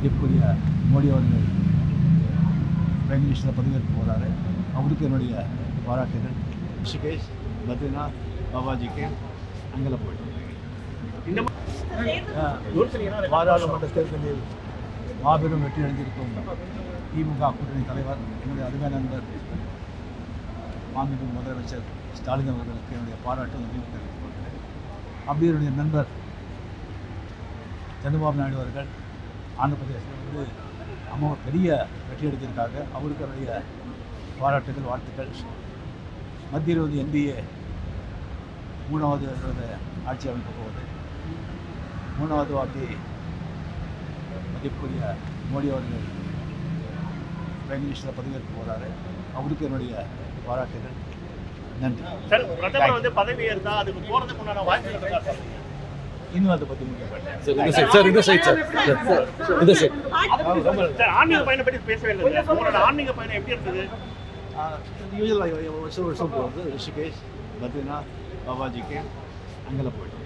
மதிப்புக்குரிய மோடி அவர்கள் பிரைம் மினிஸ்டரை பதவியேற்க போகிறாரு அவருக்கு என்னுடைய பாராட்டுகள். ரிஷிகேஷ் பத்ரிநாத் பாபாஜிக்கு அங்கெல்லாம் போயிட்டு பாராளுமன்ற தேர்தலில் மாபெரும் வெற்றி அடைந்திருக்கும் திமுக கூட்டணி தலைவர் என்னுடைய அருமை நண்பர் மாண்புமிகு முதலமைச்சர் ஸ்டாலின் அவர்களுக்கு என்னுடைய பாராட்டு தெரிவித்துக் கொள்கிறேன். அப்படி என்னுடைய நண்பர் சந்திரபாபு நாயுடு அவர்கள் ஆந்திர பிரதேசத்தில் வந்து அம்மா பெரிய வெற்றி அடைஞ்சிருக்காங்க. அவருக்கு என்னுடைய பாராட்டுகள் வாழ்த்துக்கள். மத்தியில் வந்து என்டிஏ மூணாவது ஆட்சி அமைக்க போகுது. மூணாவது வாட்டி மதிப்புக்குரிய மோடி அவர்கள் பிரைம் மினிஸ்டரை பதவியேற்க போகிறாரு அவருக்கு என்னுடைய பாராட்டுகள். நன்றி. சார் பிரதமர் வந்து பதவி ஏற்றா அதுக்கு போறதுக்கு உண்டான சார்? இன்னும் பற்றி முடிக்கப்பட்டேன் சார் இந்த சைட் சார் இந்த சைட் சார் இந்த சைட் சார் ஆன்மீக பயணம் பற்றி பேசவே இல்லை. உங்களோட ஆன்மீக பயணம் எப்படி இருந்தது யூஸ்வலாக வருஷம் வருஷம் போகிறது ரிஷிகேஷ் பத்ரிநாத் பாபாஜிக்கு அங்கெல்லாம் போயிட்டு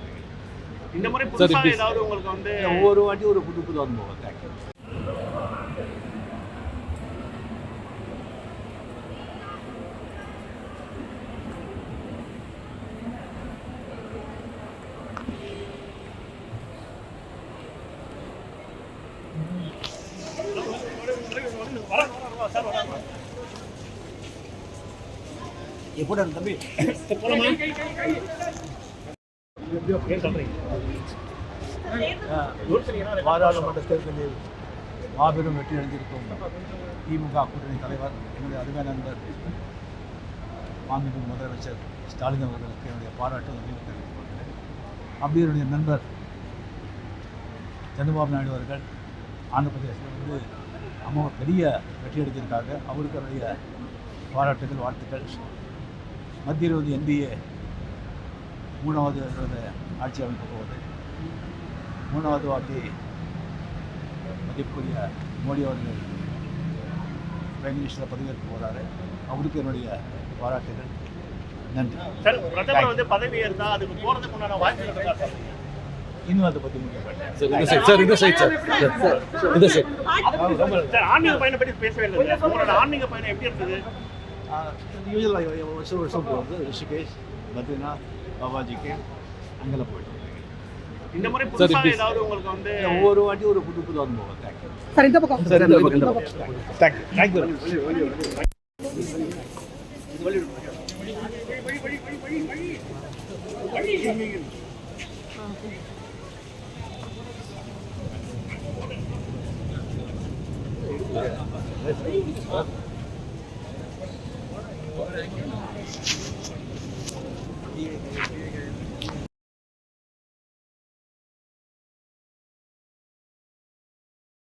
இந்த முறை புதுசாக ஏதாவது உங்களுக்கு வந்து ஒவ்வொரு வாட்டி ஒரு புது புது அனுபவம் தேங்க்யூ எப்படி தம்பி. பாராளுமன்ற தேர்தலில் மாபெரும் வெற்றி அடைந்திருக்கும் திமுக கூட்டணி தலைவர் என்னுடைய அருமை நண்பர் மாண்புமிகு முதலமைச்சர் ஸ்டாலின் அவர்களுக்கு என்னுடைய பாராட்டு தெரிவித்துக் கொள்கிறேன். அப்படி என்னுடைய நண்பர் சந்திரபாபு நாயுடு அவர்கள் ஆந்திர பிரதேசத்தில் வந்து அம்மா பெரிய வெற்றி அடைஞ்சிருக்காங்க அவருக்கு என்னுடைய பாராட்டுகள் வாழ்த்துக்கள். மத்தியில் வந்து என்டிஏ மூணாவது ஆட்சி அமைக்க போகுது மூணாவது வாட்டி மதிப்புக்குரிய மோடி அவர்கள் பிரைம் மினிஸ்டரை பதவியேற்க போகிறாரு அவருக்கு என்னுடைய பாராட்டுகள். நன்றி. சார் பிரதமர் வந்து பதவி அதுக்கு போறதுக்கு உண்டான சார்? இன்னும் அதை சார் இந்த சைட் சார் இந்த சைட் சார் இந்த சைட் சார் ஆன்மீக பயணம் பற்றி பேசவே இல்லை சார். உங்களோட ஆன்மீக பயணம் எப்படி இருந்தது யூஸ்வலாக வருஷம் வருஷம் போகிறது ரிஷிகேஷ் பத்ரிநாத் பாபாஜிக்கு அங்கெல்லாம் போயிட்டு இந்த முறை புதுசாக ஏதாவது உங்களுக்கு வந்து ஒவ்வொரு வாட்டி ஒரு புது புது அனுபவம் தேங்க்யூ சார் இந்த பக்கம் இந்த பக்கம் தேங்க்யூ தேங்க்யூ Let's go.